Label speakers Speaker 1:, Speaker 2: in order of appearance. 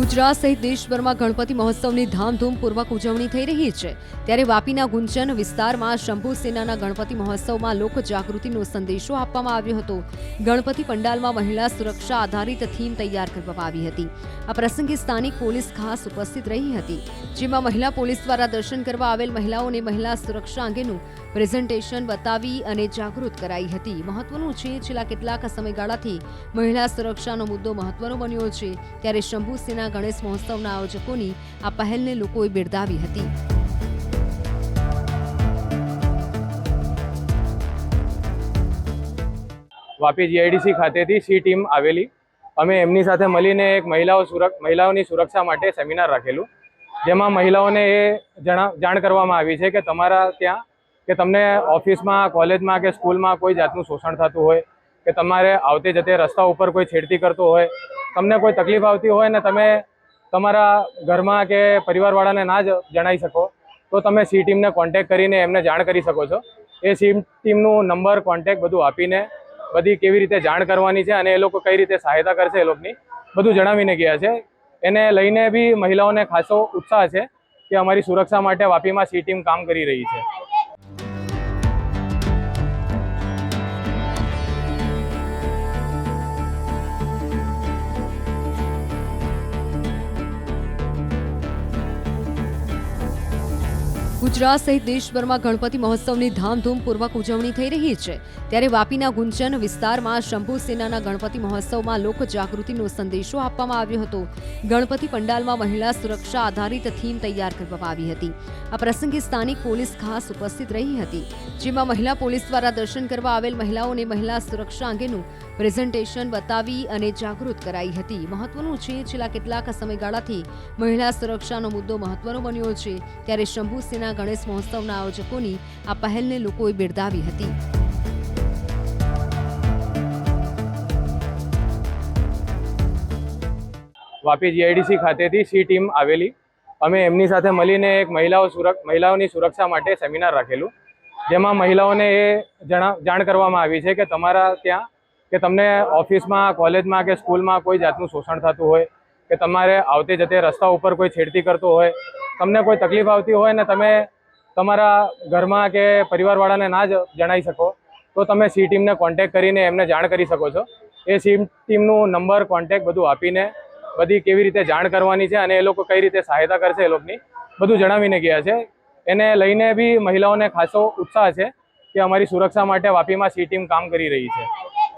Speaker 1: ગુજરાત સહિત દેશભરમાં ગણપતિ મહોત્સવની ધામધૂમપૂર્વક ઉજવણી થઈ રહી છે. ત્યારે વાપીના ગુંજન વિસ્તારમાં શંભુ સેનાના ગણપતિ મહોત્સવમાં લોક જાગૃતિનો સંદેશો આપવામાં આવ્યો હતો. ગણપતિ પંડાલમાં મહિલા સુરક્ષા આધારિત થીમ તૈયાર કરવામાં આવી હતી. આ પ્રસંગે સ્થાનિક પોલીસ ખાસ ઉપસ્થિત રહી હતી. જેમાં મહિલા પોલીસ દ્વારા દર્શન કરવા આવેલ મહિલાઓને મહિલા સુરક્ષા અંગેનું પ્રેઝન્ટેશન બતાવી અને જાગૃત કરાઈ હતી. મહત્વનું છે, છેલ્લા કેટલાક સમયગાળાથી મહિલા સુરક્ષાનો મુદ્દો મહત્વનો બન્યો છે. ત્યારે શંભુ સેના ગણેશ મહોત્સવના આયોજકોની આ પહેલને લોકોએ બિરદાવી હતી.
Speaker 2: વાપી જીઆઈડીસી ખાતેથી સી ટીમ આવેલી. અમે એમની સાથે મળીને એક મહિલાઓ સુરક્ષ મહિલાઓની સુરક્ષા માટે સેમિનાર રાખેલું. જેમાં મહિલાઓને એ જણા, જાણ કરવામાં આવી છે કે તમારા ત્યાં, કે તમને ઓફિસમાં, કોલેજમાં કે સ્કૂલમાં કોઈ જાતનું શોષણ થતું હોય, કે તમારે આવતે જતે રસ્તા ઉપર કોઈ છેડતી કરતો હોય તમને કોઈ તકલીફ આવતી હોય ને તમે તમારા ઘરમાં કે પરિવારવાળાને ના જણાવી શકો, તો તમે સી ટીમને કોન્ટેક કરીને એમને જાણ કરી શકો છો. એ સી ટીમનું નંબર કોન્ટેક બધું આપીને બધી કેવી રીતે જાણ કરવાની છે અને એ લોકો કઈ રીતે સહાયતા કરશે એ લોકોની બધું જણાવીને ગયા છે. એને લઈને બી મહિલાઓને ખાસો ઉત્સાહ છે કે અમારી સુરક્ષા માટે વાપીમાં સી ટીમ કામ કરી રહી છે.
Speaker 1: ગુજરાત સહિત દેશભરમાં ગણપતિ મહોત્સવની ધામધૂમપૂર્વક ઉજવણી થઈ રહી છે. ત્યારે વાપીના ગુંજન વિસ્તારમાં શંભુ સેનાના ગણપતિ મહોત્સવમાં લોક જાગૃતિનો સંદેશો આપવામાં આવ્યો હતો. ગણપતિ પંડાલમાં મહિલા સુરક્ષા આધારિત થીમ તૈયાર કરવામાં આવી હતી. આ પ્રસંગે સ્થાનિક પોલીસ ખાસ ઉપસ્થિત રહી હતી. જેમાં મહિલા પોલીસ દ્વારા દર્શન કરવા આવેલ મહિલાઓને મહિલા સુરક્ષા અંગેનું પ્રેઝન્ટેશન બતાવી અને જાગૃત કરાઈ હતી. મહત્વનું છે, છેલ્લા કેટલાક સમયગાળાથી મહિલા સુરક્ષાનો મુદ્દો મહત્વનો બન્યો છે. ત્યારે શંભુસેના ગણેશ મહોત્સવના આયોજકોની આ પહેલને લોકોએ બિરદાવી હતી.
Speaker 2: વાપી જીઆઈડીસી ખાતેથી સી ટીમ આવેલી. અમે એમની સાથે મળીને એક મહિલાઓ સુરક્ષ મહિલાઓની સુરક્ષા માટે સેમિનાર રાખેલું. જેમાં મહિલાઓને એ જણા, જાણ કરવામાં આવી છે કે તમારા ત્યાં કે તમને ઓફિસમાં, કોલેજમાં કે સ્કૂલમાં કોઈ જાતનું શોષણ થતું હોય, કે તમારે આવતે જતે રસ્તા ઉપર કોઈ છેડતી કરતો હોય, તમને કોઈ તકલીફ આવતી હોય ને તમે તમારા ઘરમાં કે પરિવારવાળાને ના જ જણાવી શકો, તો તમે સી ટીમને કોન્ટેક કરીને એમને જાણ કરી શકો છો. એ સી ટીમનું નંબર કોન્ટેક બધું આપીને બધી કેવી રીતે જાણ કરવાની છે અને એ લોકો કઈ રીતે સહાયતા કરશે એ લોકોની બધું જણાવીને ગયા છે. એને લઈને બી મહિલાઓને ખાસો ઉત્સાહ છે કે અમારી સુરક્ષા માટે વાપીમાં સી ટીમ કામ કરી રહી છે.